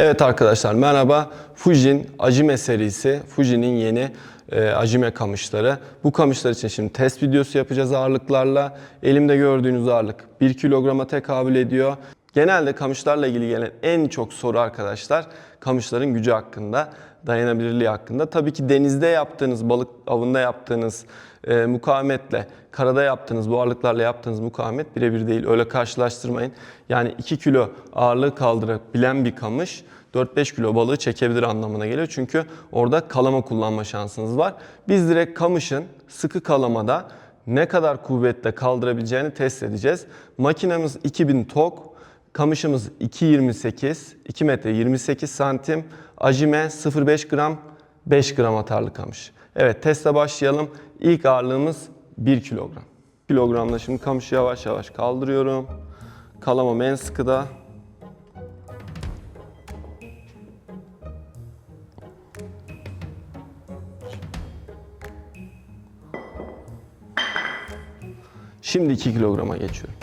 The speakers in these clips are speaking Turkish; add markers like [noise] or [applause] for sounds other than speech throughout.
Evet arkadaşlar merhaba. Fujin Ajime serisi, Fuji'nin yeni e, Ajime kamışları. Bu kamışlar için şimdi test videosu yapacağız ağırlıklarla. Elimde gördüğünüz ağırlık 1 kilograma tekabül ediyor. Genelde kamışlarla ilgili gelen en çok soru arkadaşlar kamışların gücü hakkında, dayanabilirliği hakkında. Tabii ki denizde yaptığınız, balık avında yaptığınız e, mukavemetle, karada yaptığınız, bu ağırlıklarla yaptığınız mukavemet birebir değil. Öyle karşılaştırmayın. Yani 2 kilo ağırlığı kaldırabilen bir kamış 4-5 kilo balığı çekebilir anlamına geliyor. Çünkü orada kalama kullanma şansınız var. Biz direkt kamışın sıkı kalamada ne kadar kuvvetle kaldırabileceğini test edeceğiz. Makinemiz 2000 tok, kamışımız 2.28, 2 metre 28 santim, ajime 0.5 gram, 5 gram atarlı kamış. Evet teste başlayalım. İlk ağırlığımız 1 kilogram. Kilogramla şimdi kamışı yavaş yavaş kaldırıyorum. Kalamam en sıkıda. Şimdi 2 kilograma geçiyorum.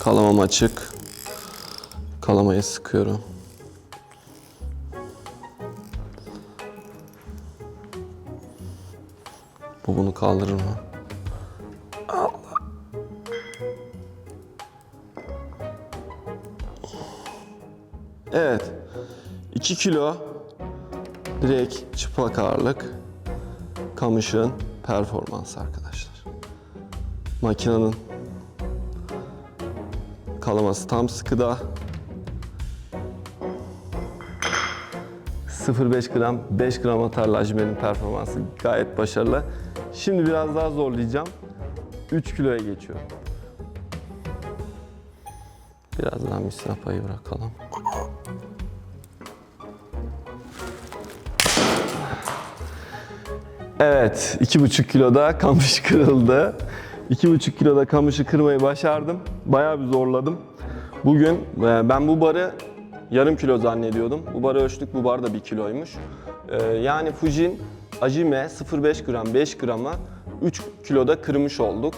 Kalamam açık. Kalamayı sıkıyorum. Bu bunu kaldırır mı? Evet. 2 kilo direkt çıplak ağırlık kamışın performansı arkadaşlar. Makinenin kalaması tam sıkıda. 0.5 gram, 5 gram atarlı ajmenin performansı gayet başarılı. Şimdi biraz daha zorlayacağım. 3 kiloya geçiyorum. Biraz daha misina payı bırakalım. Evet, 2,5 kiloda kamış kırıldı. 2,5 kiloda kamışı kırmayı başardım. Bayağı bir zorladım. Bugün e, ben bu barı yarım kilo zannediyordum. Bu barı ölçtük, bu bar da 1 kiloymuş. E, Yani Fujin Ajime 0,5 gram 5 grama 3 kiloda kırmış olduk.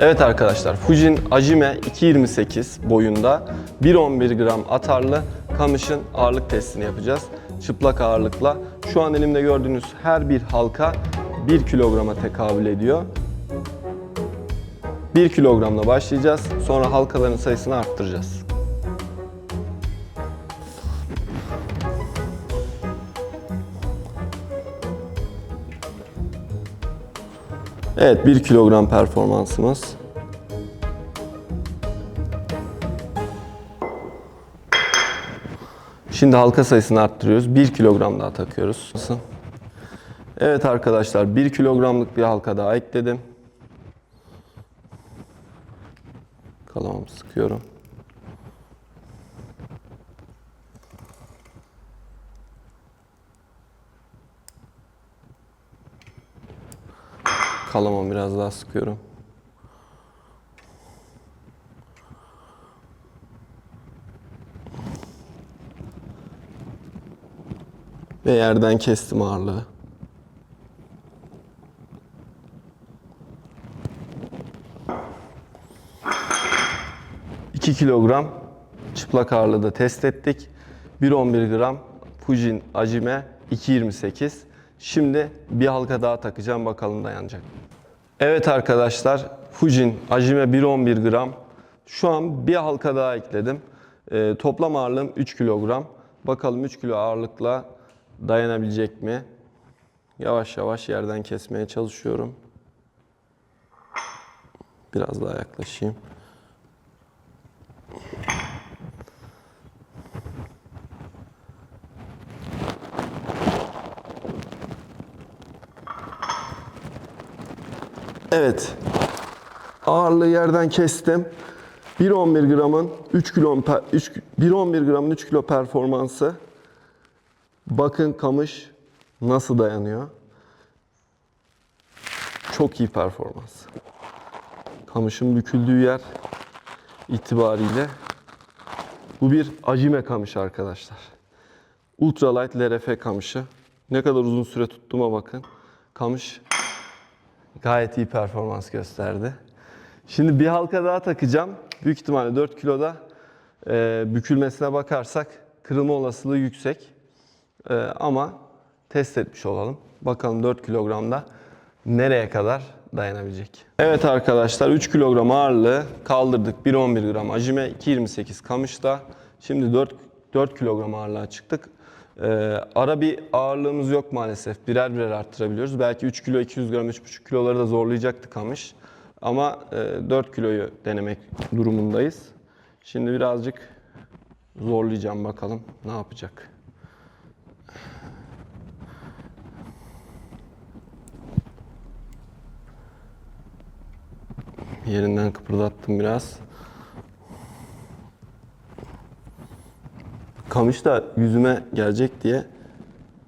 Evet arkadaşlar Fujin Ajime 2.28 boyunda 1.11 gram atarlı kamışın ağırlık testini yapacağız. Çıplak ağırlıkla. Şu an elimde gördüğünüz her bir halka 1 kilograma tekabül ediyor. 1 kilogramla başlayacağız. Sonra halkaların sayısını arttıracağız. Evet 1 kilogram performansımız. Şimdi halka sayısını arttırıyoruz. 1 kilogram daha takıyoruz. Nasıl? Evet arkadaşlar 1 kilogramlık bir halka daha ekledim. Kalamamı sıkıyorum. Kalamamı biraz daha sıkıyorum. Ve yerden kestim ağırlığı. ...2 kilogram çıplak ağırlığı da test ettik. 1.11 gram Fujin Ajime 2.28. Şimdi bir halka daha takacağım bakalım dayanacak. Evet arkadaşlar Fujin Ajime 1.11 gram. Şu an bir halka daha ekledim. Ee, toplam ağırlığım 3 kilogram. Bakalım 3 kilo ağırlıkla dayanabilecek mi? Yavaş yavaş yerden kesmeye çalışıyorum. Biraz daha yaklaşayım. Evet. Ağırlığı yerden kestim. 1.11 gramın 3 kilo 3 1.11 gramın 3 kilo performansı. Bakın kamış nasıl dayanıyor. Çok iyi performans. Kamışın büküldüğü yer itibariyle Bu bir acime kamışı arkadaşlar. Ultralight LRF kamışı. Ne kadar uzun süre tuttuğuma bakın. Kamış gayet iyi performans gösterdi. Şimdi bir halka daha takacağım. Büyük ihtimalle 4 kiloda e, bükülmesine bakarsak kırılma olasılığı yüksek. E, ama test etmiş olalım. Bakalım 4 kilogramda nereye kadar dayanabilecek. Evet arkadaşlar 3 kilogram ağırlığı kaldırdık. 1.11 gram acime, 2.28 kamışta. Şimdi 4, 4 kilogram ağırlığa çıktık. Ee, ara bir ağırlığımız yok maalesef. Birer birer arttırabiliyoruz. Belki 3 kilo, 200 gram, 3,5 kiloları da zorlayacaktı kamış. Ama e, 4 kiloyu denemek durumundayız. Şimdi birazcık zorlayacağım bakalım ne yapacak. Yerinden kıpırdattım biraz. Kamış da yüzüme gelecek diye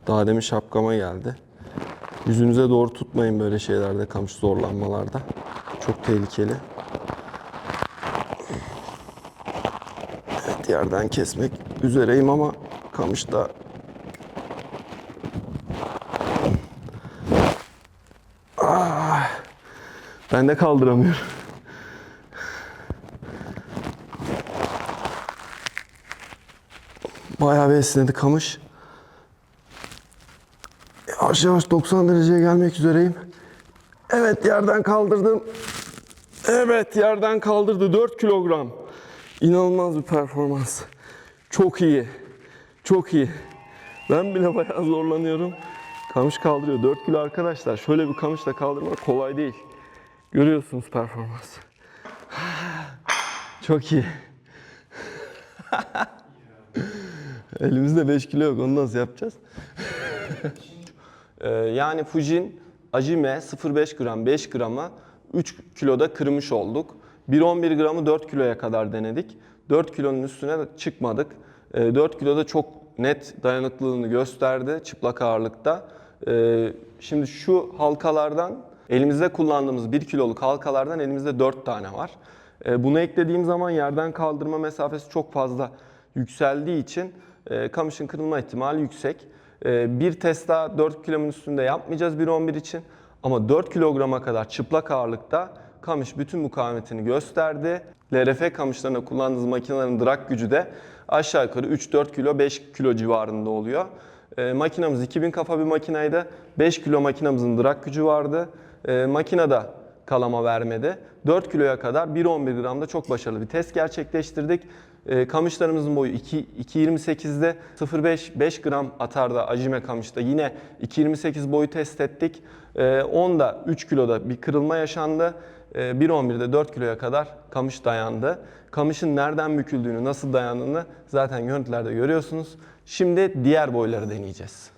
daha demin şapkama geldi. Yüzünüze doğru tutmayın böyle şeylerde, kamış zorlanmalarda. Çok tehlikeli. Evet, yerden kesmek üzereyim ama kamış da Ah, ben de kaldıramıyorum. Bayağı bir esnedi kamış. Yavaş yavaş 90 dereceye gelmek üzereyim. Evet yerden kaldırdım. Evet yerden kaldırdı 4 kilogram. İnanılmaz bir performans. Çok iyi. Çok iyi. Ben bile bayağı zorlanıyorum. Kamış kaldırıyor. 4 kilo arkadaşlar. Şöyle bir kamışla kaldırmak kolay değil. Görüyorsunuz performansı. [sighs] Çok iyi. [laughs] Elimizde 5 kilo yok. Onu nasıl yapacağız? Ee, yani Fujin Ajime 0,5 gram 5 grama 3 kiloda kırmış olduk. 1,11 gramı 4 kiloya kadar denedik. 4 kilonun üstüne de çıkmadık. Ee, 4 kiloda çok net dayanıklılığını gösterdi çıplak ağırlıkta. Ee, şimdi şu halkalardan elimizde kullandığımız 1 kiloluk halkalardan elimizde 4 tane var. Bunu eklediğim zaman yerden kaldırma mesafesi çok fazla yükseldiği için e, kamışın kırılma ihtimali yüksek. E, bir test daha 4 kilonun üstünde yapmayacağız 1.11 için. Ama 4 kilograma kadar çıplak ağırlıkta kamış bütün mukavemetini gösterdi. LRF kamışlarına kullandığımız makinelerin drag gücü de aşağı yukarı 3-4 kilo 5 kilo civarında oluyor. E, makinamız 2000 kafa bir makinaydı. 5 kilo makinamızın drag gücü vardı. E, makinede kalama vermedi. 4 kiloya kadar 1.11 gramda çok başarılı bir test gerçekleştirdik. E, kamışlarımızın boyu 2 2.28'de 0.5 5 gram atarda ajime kamışta yine 2.28 boyu test ettik. E, 10'da 3 kiloda bir kırılma yaşandı. E, 1.11'de 4 kiloya kadar kamış dayandı. Kamışın nereden büküldüğünü, nasıl dayandığını zaten görüntülerde görüyorsunuz. Şimdi diğer boyları deneyeceğiz.